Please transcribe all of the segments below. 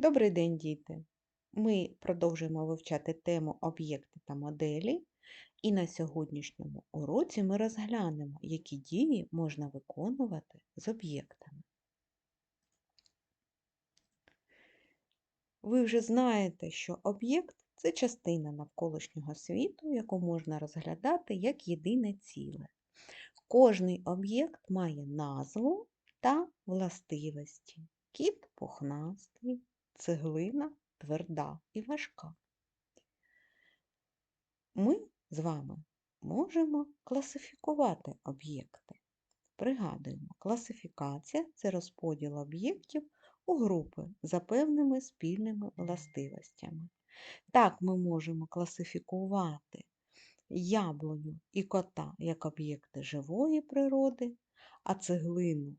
Добрий день, діти! Ми продовжуємо вивчати тему об'єкти та моделі, і на сьогоднішньому уроці ми розглянемо, які дії можна виконувати з об'єктами. Ви вже знаєте, що об'єкт це частина навколишнього світу, яку можна розглядати як єдине ціле. Кожний об'єкт має назву та властивості. Кіт пухнастий, цеглина тверда і важка. Ми з вами можемо класифікувати об'єкти. Пригадуємо, класифікація це розподіл об'єктів у групи за певними спільними властивостями. Так, ми можемо класифікувати яблуню і кота як об'єкти живої природи, а цеглину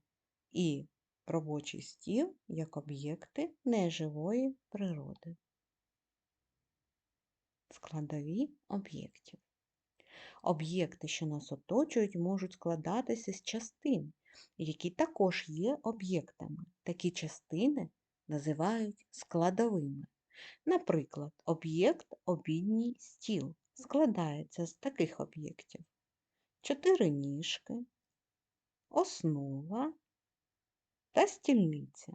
і робочий стіл як об'єкти неживої природи. Складові об'єктів. Об'єкти, що нас оточують, можуть складатися з частин, які також є об'єктами. Такі частини називають складовими. Наприклад, об'єкт обідній стіл складається з таких об'єктів: чотири ніжки, основа та стільниця.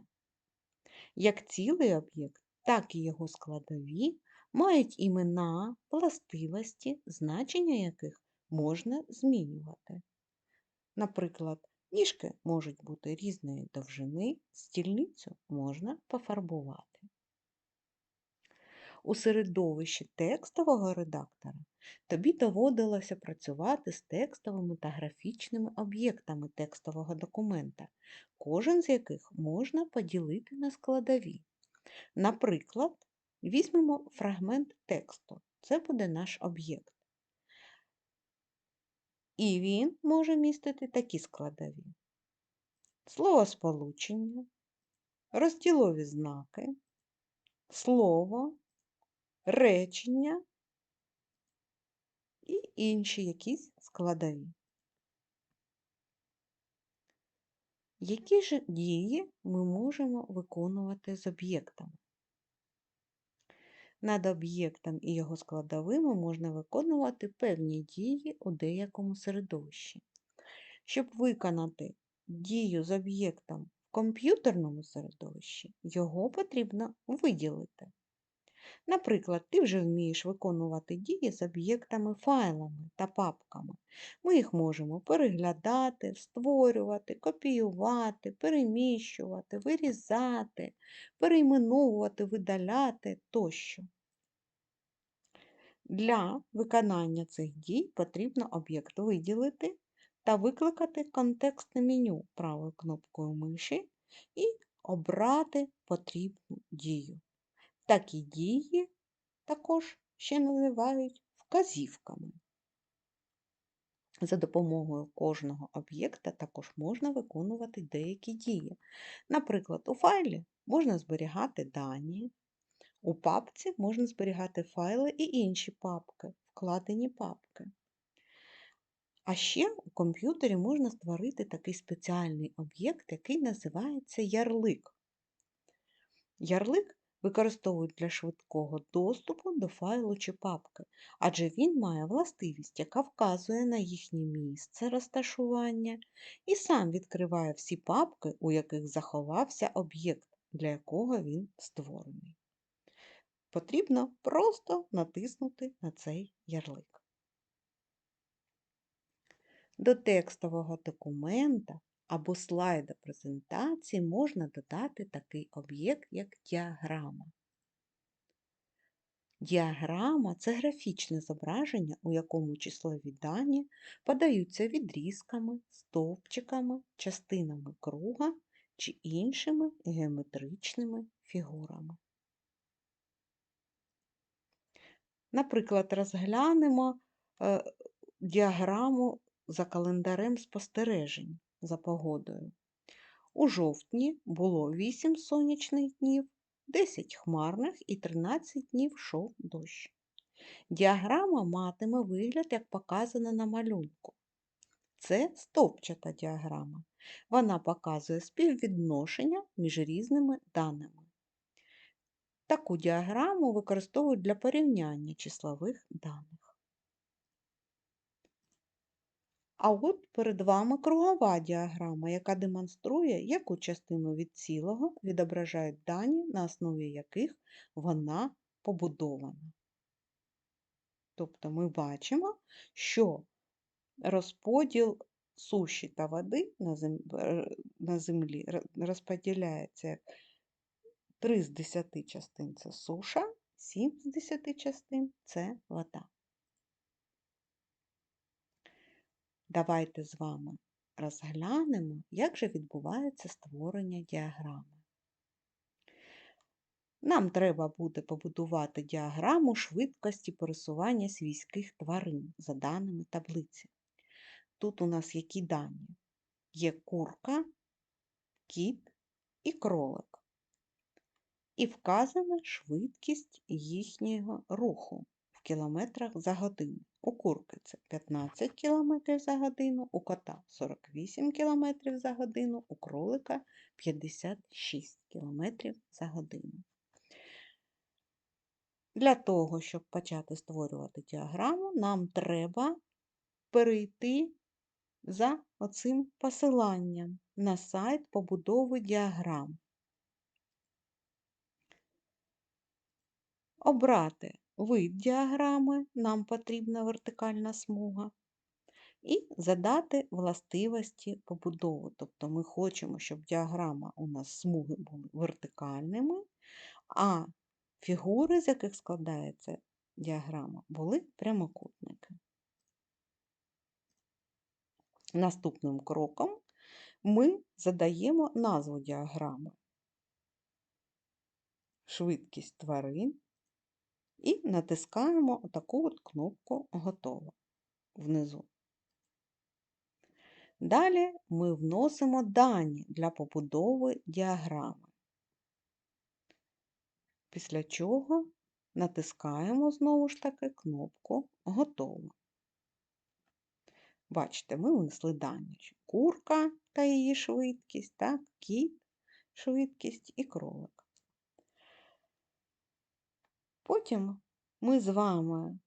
Як цілий об'єкт, так і його складові мають імена, властивості, значення яких можна змінювати. Наприклад, ніжки можуть бути різної довжини, стільницю можна пофарбувати. У середовищі текстового редактора тобі доводилося працювати з текстовими та графічними об'єктами текстового документа, кожен з яких можна поділити на складові. Наприклад, візьмемо фрагмент тексту. Це буде наш об'єкт. І він може містити такі складові: словосполучення, розділові знаки, слово, речення і інші якісь складові. Які ж дії ми можемо виконувати з об'єктами? Над об'єктом і його складовими можна виконувати певні дії у деякому середовищі. Щоб виконати дію з об'єктом в комп'ютерному середовищі, його потрібно виділити. Наприклад, ти вже вмієш виконувати дії з об'єктами файлами та папками. Ми їх можемо переглядати, створювати, копіювати, переміщувати, вирізати, перейменовувати, видаляти тощо. Для виконання цих дій потрібно об'єкт виділити та викликати контекстне меню правою кнопкою миші і обрати потрібну дію. Такі дії також ще називають вказівками. За допомогою кожного об'єкта також можна виконувати деякі дії. Наприклад, у файлі можна зберігати дані, у папці можна зберігати файли і інші папки, вкладені папки. А ще у комп'ютері можна створити такий спеціальний об'єкт, який називається ярлик. Ярлик використовують для швидкого доступу до файлу чи папки, адже він має властивість, яка вказує на їхнє місце розташування, і сам відкриває всі папки, у яких заховався об'єкт, для якого він створений. Потрібно просто натиснути на цей ярлик. До текстового документа або слайда презентації можна додати такий об'єкт, як діаграма. Діаграма це графічне зображення, у якому числові дані подаються відрізками, стовпчиками, частинами круга чи іншими геометричними фігурами. Наприклад, розглянемо е, діаграму за календарем спостережень за погодою. У жовтні було 8 сонячних днів, 10 хмарних і 13 днів йшов дощ. Діаграма матиме вигляд, як показано на малюнку. Це стовпчата діаграма. Вона показує співвідношення між різними даними. Таку діаграму використовують для порівняння числових даних. А от перед вами кругова діаграма, яка демонструє, яку частину від цілого відображають дані, на основі яких вона побудована. Тобто ми бачимо, що розподіл суші та води на зем- на землі розподіляється як 3 з 10 частин це суша, 7 з 10 частин це вода. Давайте з вами розглянемо, як же відбувається створення діаграми. Нам треба буде побудувати діаграму швидкості пересування свійських тварин за даними таблиці. Тут у нас які дані? Є курка, кіт і кролик. І вказана швидкість їхнього руху в кілометрах за годину. У курки це 15 км за годину, у кота 48 км за годину, у кролика 56 км за годину. Для того, щоб почати створювати діаграму, нам треба перейти за оцим посиланням на сайт побудови діаграм. Обрати вид діаграми, нам потрібна вертикальна смуга, і задати властивості побудови. Тобто ми хочемо, щоб діаграма у нас смуги були вертикальними, а фігури, з яких складається діаграма, були прямокутники. Наступним кроком ми задаємо назву діаграми, швидкість тварин і натискаємо таку от кнопку Готово внизу. Далі ми вносимо дані для побудови діаграми, після чого натискаємо знову ж таки кнопку Готово. Бачите, ми внесли дані. Курка та її швидкість, так, кіт, швидкість і кролик. Потім ми з вами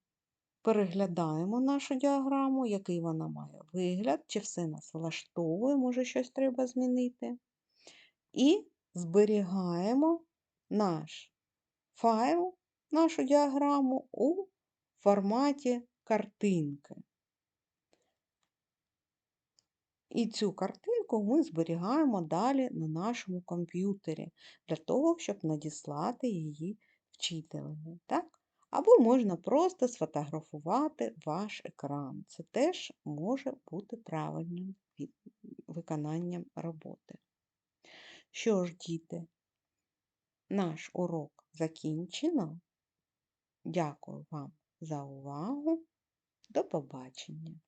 переглядаємо нашу діаграму, який вона має вигляд, чи все нас влаштовує, може щось треба змінити. І зберігаємо наш файл, нашу діаграму у форматі картинки. І цю картинку ми зберігаємо далі на нашому комп'ютері для того, щоб надіслати її вчителеві. Так? Або можна просто сфотографувати ваш екран. Це теж може бути правильним виконанням роботи. Що ж, діти, наш урок закінчено. Дякую вам за увагу. До побачення!